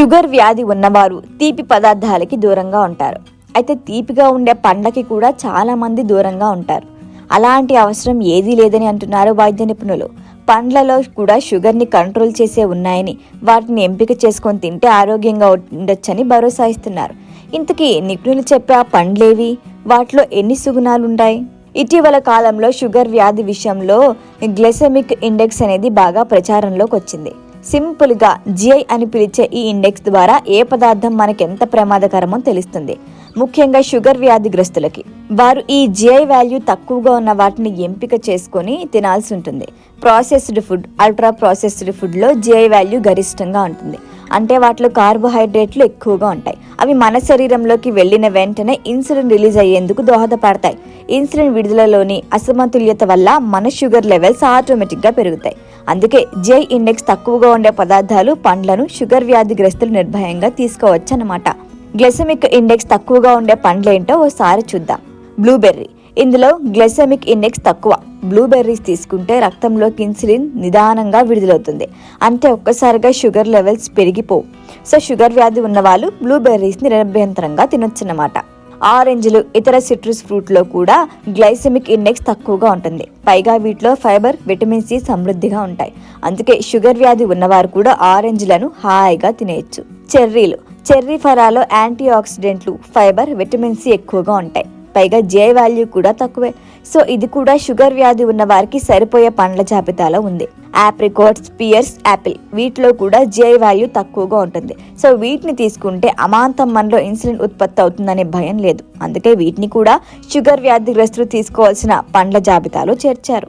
Sugar వ్యాధి ఉన్నవారు తీపి పదార్థాలకి దూరంగా ఉంటారు. అయితే తీపిగా ఉండే పండకి కూడా చాలామంది దూరంగా ఉంటారు. అలాంటి అవసరం ఏదీ లేదని అంటున్నారు వైద్య నిపుణులు. పండ్లలో కూడా షుగర్ని కంట్రోల్ చేసే ఉన్నాయని వాటిని ఎంపిక చేసుకొని తింటే ఆరోగ్యంగా ఉండొచ్చని భరోసా ఇస్తున్నారు. ఇంతకీ నిపుణులు చెప్పే ఆ పండ్లేవి? వాటిలో ఎన్ని సుగుణాలుంటాయి ఇటీవల కాలంలో షుగర్ వ్యాధి విషయంలో గ్లెసెమిక్ ఇండెక్స్ అనేది బాగా ప్రచారంలోకి వచ్చింది సింపుల్గా జిఐ అని పిలిచే ఈ ఇండెక్స్ ద్వారా ఏ పదార్థం మనకెంత ప్రమాదకరమో తెలుస్తుంది. ముఖ్యంగా షుగర్ వ్యాధిగ్రస్తులకి. వారు ఈ జిఐ వాల్యూ తక్కువగా ఉన్న వాటిని ఎంపిక చేసుకొని తినాల్సి ఉంటుంది. ప్రాసెస్డ్ ఫుడ్ అల్ట్రా ప్రాసెస్డ్ ఫుడ్లో జిఐ వాల్యూ గరిష్టంగా ఉంటుంది. అంటే వాటిలో కార్బోహైడ్రేట్లు ఎక్కువగా ఉంటాయి. అవి మన శరీరంలోకి వెళ్ళిన వెంటనే ఇన్సులిన్ రిలీజ్ అయ్యేందుకు దోహదపడతాయి. ఇన్సులిన్ విడుదలలోని అసమతుల్యత వల్ల మన షుగర్ లెవెల్స్ ఆటోమేటిక్గా పెరుగుతాయి. అందుకే జై ఇండెక్స్ తక్కువగా ఉండే పదార్థాలు పండ్లను షుగర్ వ్యాధిగ్రస్తులు నిర్భయంగా తీసుకోవచ్చన్నమాట. గ్లెసమిక్ ఇండెక్స్ తక్కువగా ఉండే పండ్లేంటో ఓసారి చూద్దాం. బ్లూబెర్రీ. ఇందులో గ్లైసెమిక్ ఇండెక్స్ తక్కువ. బ్లూబెర్రీస్ తీసుకుంటే రక్తంలోకి ఇన్సులిన్ నిదానంగా విడుదలవుతుంది. అంటే ఒక్కసారిగా షుగర్ లెవెల్స్ పెరిగిపోవు. సో షుగర్ వ్యాధి ఉన్న వాళ్ళు బ్లూబెర్రీస్ని నిరభ్యంతరంగా తినొచ్చన్నమాట. ఆరెంజ్లు ఇతర సిట్రస్ ఫ్రూట్లో కూడా గ్లైసెమిక్ ఇండెక్స్ తక్కువగా ఉంటుంది. పైగా వీటిలో ఫైబర్ విటమిన్ సి సమృద్ధిగా ఉంటాయి. అందుకే షుగర్ వ్యాధి ఉన్నవారు కూడా ఆరెంజ్లను హాయిగా తినేయచ్చు. చెర్రీలు. చెర్రీ ఫరాలో యాంటీ ఆక్సిడెంట్లు ఫైబర్ విటమిన్ సి ఎక్కువగా ఉంటాయి. పైగా జే వాల్యూ కూడా తక్కువే. సో ఇది కూడా షుగర్ వ్యాధి ఉన్న వారికి సరిపోయే పండ్ల జాబితాలో ఉంది. ఆప్రికోట్స్ పియర్స్ యాపిల్ వీటిలో కూడా జే వాల్యూ తక్కువగా ఉంటుంది. సో వీటిని తీసుకుంటే అమాంతం మనలో ఇన్సులిన్ ఉత్పత్తి అవుతుందనే భయం లేదు. అందుకే వీటిని కూడా షుగర్ వ్యాధిగ్రస్తులు తీసుకోవాల్సిన పండ్ల జాబితాలో చేర్చారు.